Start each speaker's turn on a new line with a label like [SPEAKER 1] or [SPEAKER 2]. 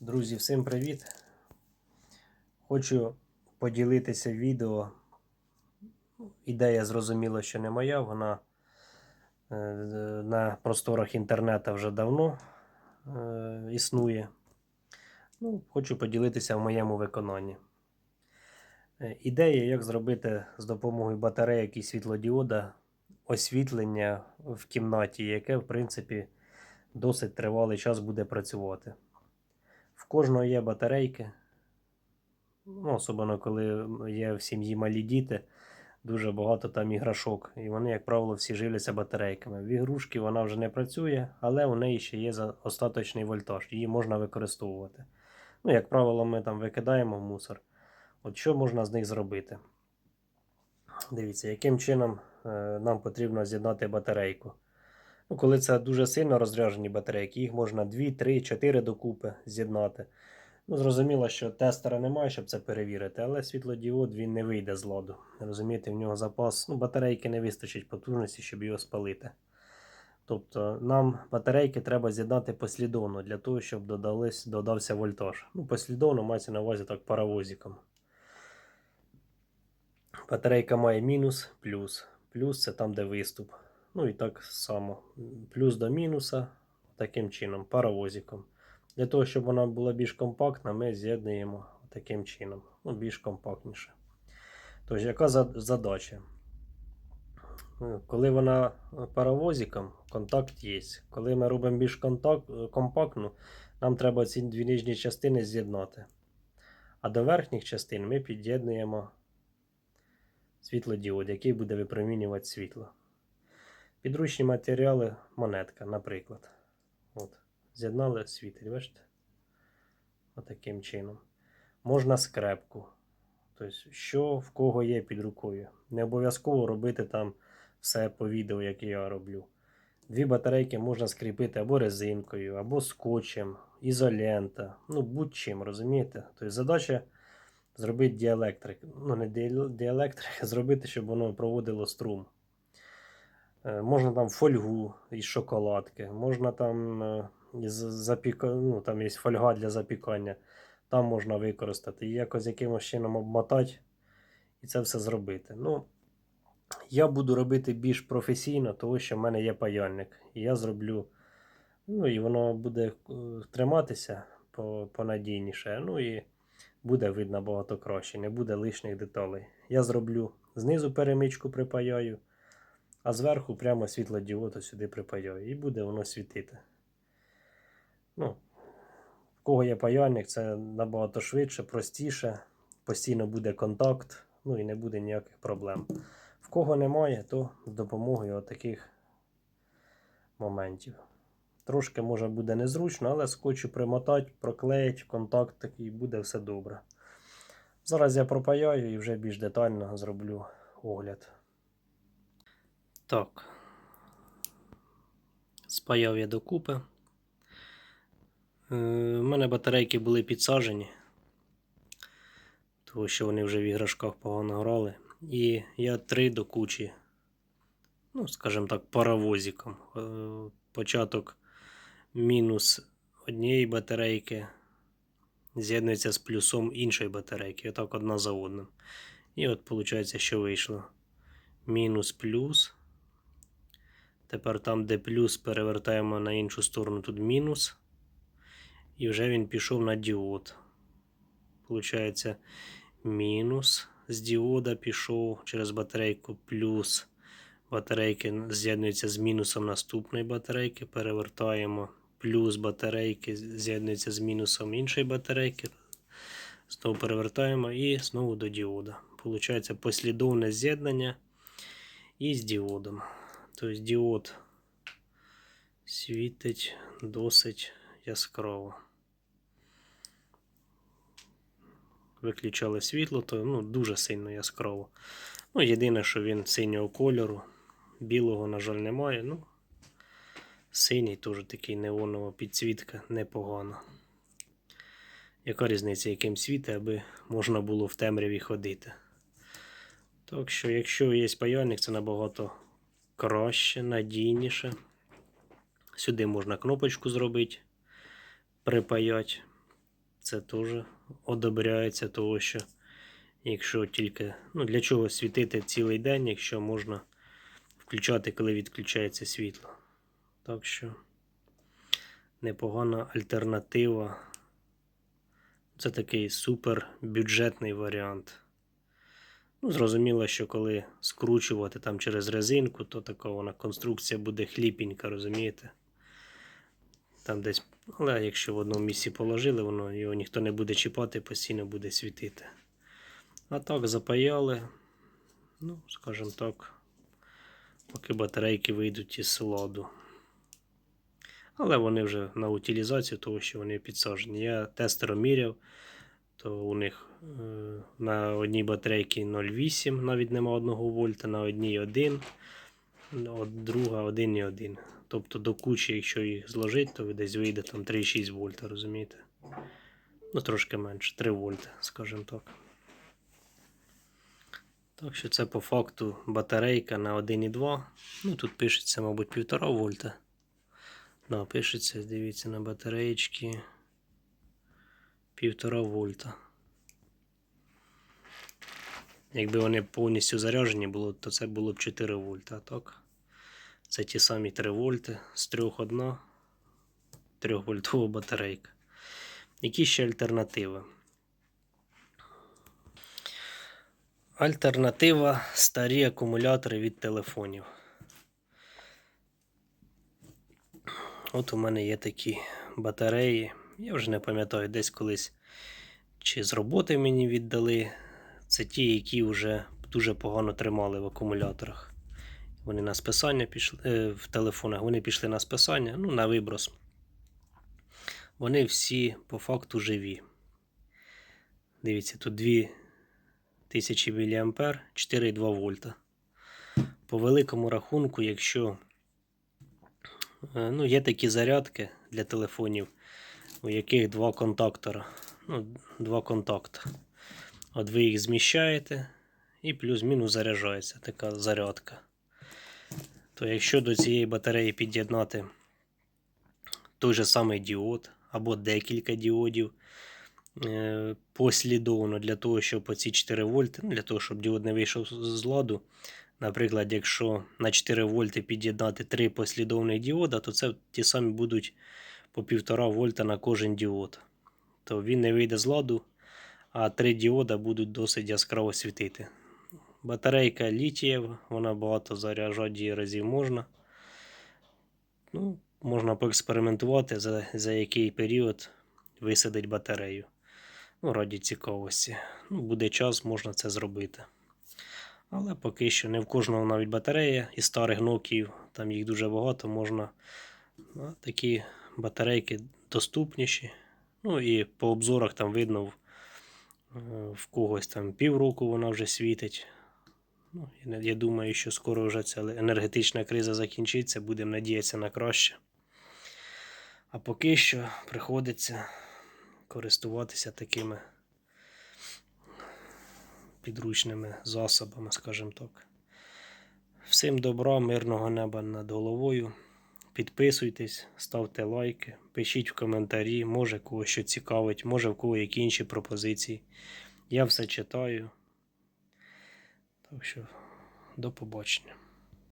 [SPEAKER 1] Друзі, всім привіт! Хочу поділитися відео. Ідея зрозуміло, що не моя, вона е, на просторах інтернету вже давно е, існує. Ну, хочу поділитися в моєму виконанні. Е, Ідея, як зробити з допомогою батарейок і світлодіода освітлення в кімнаті, яке, в принципі, досить тривалий час буде працювати. В кожного є батарейки. Ну, особливо, коли є в сім'ї малі діти, дуже багато там іграшок. І вони, як правило, всі живляться батарейками. В ігрушки вона вже не працює, але у неї ще є остаточний вольтаж, її можна використовувати. Ну, як правило, ми там викидаємо мусор. От що можна з них зробити? Дивіться, яким чином е, нам потрібно з'єднати батарейку. Ну, коли це дуже сильно розряджені батарейки, їх можна 2, 3, 4 докупи з'єднати. Ну, зрозуміло, що тестера немає, щоб це перевірити, але світлодіод він не вийде з ладу. Розумієте, в нього запас, ну, батарейки не вистачить потужності, щоб його спалити. Тобто нам батарейки треба з'єднати послідовно для того, щоб додались, додався вольтаж. Ну, послідовно мається на увазі так паровозиком. Батарейка має мінус, плюс. Плюс це там, де виступ. Ну і так само. Плюс до мінуса, таким чином, паровозиком. Для того, щоб вона була більш компактна, ми з'єднуємо таким чином. Ну, більш компактніше. Тож, яка задача? Ну, Коли вона паровозиком, контакт є. Коли ми робимо більш контакт, компактну, нам треба ці дві нижні частини з'єднати. А до верхніх частин ми під'єднуємо світлодіод, який буде випромінювати світло. Підручні матеріали, монетка, наприклад. От, з'єднали світель, бачите? Отаким чином. Можна скрепку. Тобто, що в кого є під рукою. Не обов'язково робити там все по відео, як я роблю. Дві батарейки можна скріпити або резинкою, або скотчем, ізолента, ну будь-чим, розумієте? Тобто задача зробити діелектрик. Ну, не діелектрик, а зробити, щоб воно проводило струм. Е, Можна там фольгу із шоколадки, можна там е, запіка... ну, там є фольга для запікання, там можна використати і якось якимось чином обмотати і це все зробити. Ну, я буду робити більш професійно, тому що в мене є паяльник. І я зроблю, ну і воно буде е, триматися понадійніше. Ну і буде видно багато краще, не буде лишніх деталей. Я зроблю знизу перемичку припаяю, а зверху прямо світлодіод сюди припаяю. І буде воно світити. Ну, в кого є паяльник, це набагато швидше, простіше, постійно буде контакт, ну і не буде ніяких проблем. В кого немає, то з допомогою таких моментів. Трошки може буде незручно, але скотчу примотати, проклеїть контакт і буде все добре. Зараз я пропаяю і вже більш детально зроблю огляд. Так. Спаяв я докупи. Е, У мене батарейки були підсаджені, тому що вони вже в іграшках погано грали. І я три до кучі, ну, скажімо так, паровозиком. Е, Початок мінус однієї батарейки з'єднується з плюсом іншої батарейки. Отак одна за одним. І от виходить, що вийшло. Мінус плюс. Тепер там, де плюс, перевертаємо на іншу сторону, тут мінус. І вже він пішов на діод. Получається, мінус з діода пішов через батарейку плюс. Батарейки з'єднуються з мінусом наступної батарейки. Перевертаємо. Плюс батарейки з'єднуються з мінусом іншої батарейки. Знову перевертаємо і знову до діода. Получається послідовне з'єднання із діодом. Тобто діод світить досить яскраво. Виключали світло, то ну, дуже сильно яскраво. Ну, єдине, що він синього кольору, білого, на жаль, немає. Ну, синій теж такий неонова підсвітка непогана. Яка різниця, яким світить, аби можна було в темряві ходити. Так що, якщо є паяльник, це набагато краще, надійніше. Сюди можна кнопочку зробити, припаяти. Це теж одобряється, того що якщо тільки. Ну, для чого світити цілий день, якщо можна включати, коли відключається світло. Так що непогана альтернатива. Це такий супер бюджетний варіант. Ну, зрозуміло, що коли скручувати там через резинку, то така вона конструкція буде хліпенька, розумієте? Там десь, але якщо в одному місці положили, воно його ніхто не буде чіпати, постійно буде світити. А так запаяли, ну, скажімо так, поки батарейки вийдуть із ладу. Але вони вже на утилізацію, того що вони підсаджені. Я тестером міряв, то у них е, на одній батарейці 0,8, навіть нема 1 вольта, на одній 1, от друга 1,1. Тобто до кучі, якщо їх зложити, то десь вийде там 3,6 вольта, розумієте? Ну, трошки менше, 3 вольта, скажімо так. Так що це по факту батарейка на 1,2. Ну тут пишеться, мабуть, 1,5 вольта. Да, пишеться, дивіться на батареєчки 1,5 вольта. Якби вони повністю заряджені були, то це було б 4 вольта. А так, це ті самі 3 вольти з 3 одна 3 вольтова батарейка. Які ще альтернативи? Альтернатива старі акумулятори від телефонів. От у мене є такі батареї. Я вже не пам'ятаю, десь колись чи з роботи мені віддали. Це ті, які вже дуже погано тримали в акумуляторах. Вони на списання пішли е, в телефонах, вони пішли на списання, ну, на виброс. Вони всі по факту живі. Дивіться, тут 2000 мА 4,2 вольта. По великому рахунку, якщо Е, Ну, є такі зарядки для телефонів, у яких два контактора. Ну, два контакти. От ви їх зміщаєте і плюс-мінус заряджається така зарядка. То якщо до цієї батареї під'єднати той же самий діод або декілька діодів е, послідовно для того, щоб оці 4 вольти, ну, для того, щоб діод не вийшов з ладу, Наприклад, якщо на 4 вольти під'єднати 3 послідовних діода, то це ті самі будуть по 1,5 вольта на кожен діод. То він не вийде з ладу, а 3 діода будуть досить яскраво світити. Батарейка літієва, вона багато заряджати її разів можна. Ну, Можна поекспериментувати, за за який період висадить батарею. Ну, Раді цікавості. Ну, Буде час, можна це зробити. Але поки що не в кожного навіть батарея і старих Nokia, там їх дуже багато, можна ну, такі батарейки доступніші. Ну і по обзорах там видно в, в когось там півроку вона вже світить. Ну, Я думаю, що скоро вже ця енергетична криза закінчиться, будемо надіятися на краще. А поки що приходиться користуватися такими підручними засобами, скажімо так. Всім добра, мирного неба над головою. Підписуйтесь, ставте лайки, пишіть в коментарі, може кого що цікавить, може в кого які інші пропозиції. Я все читаю. Так що, до побачення.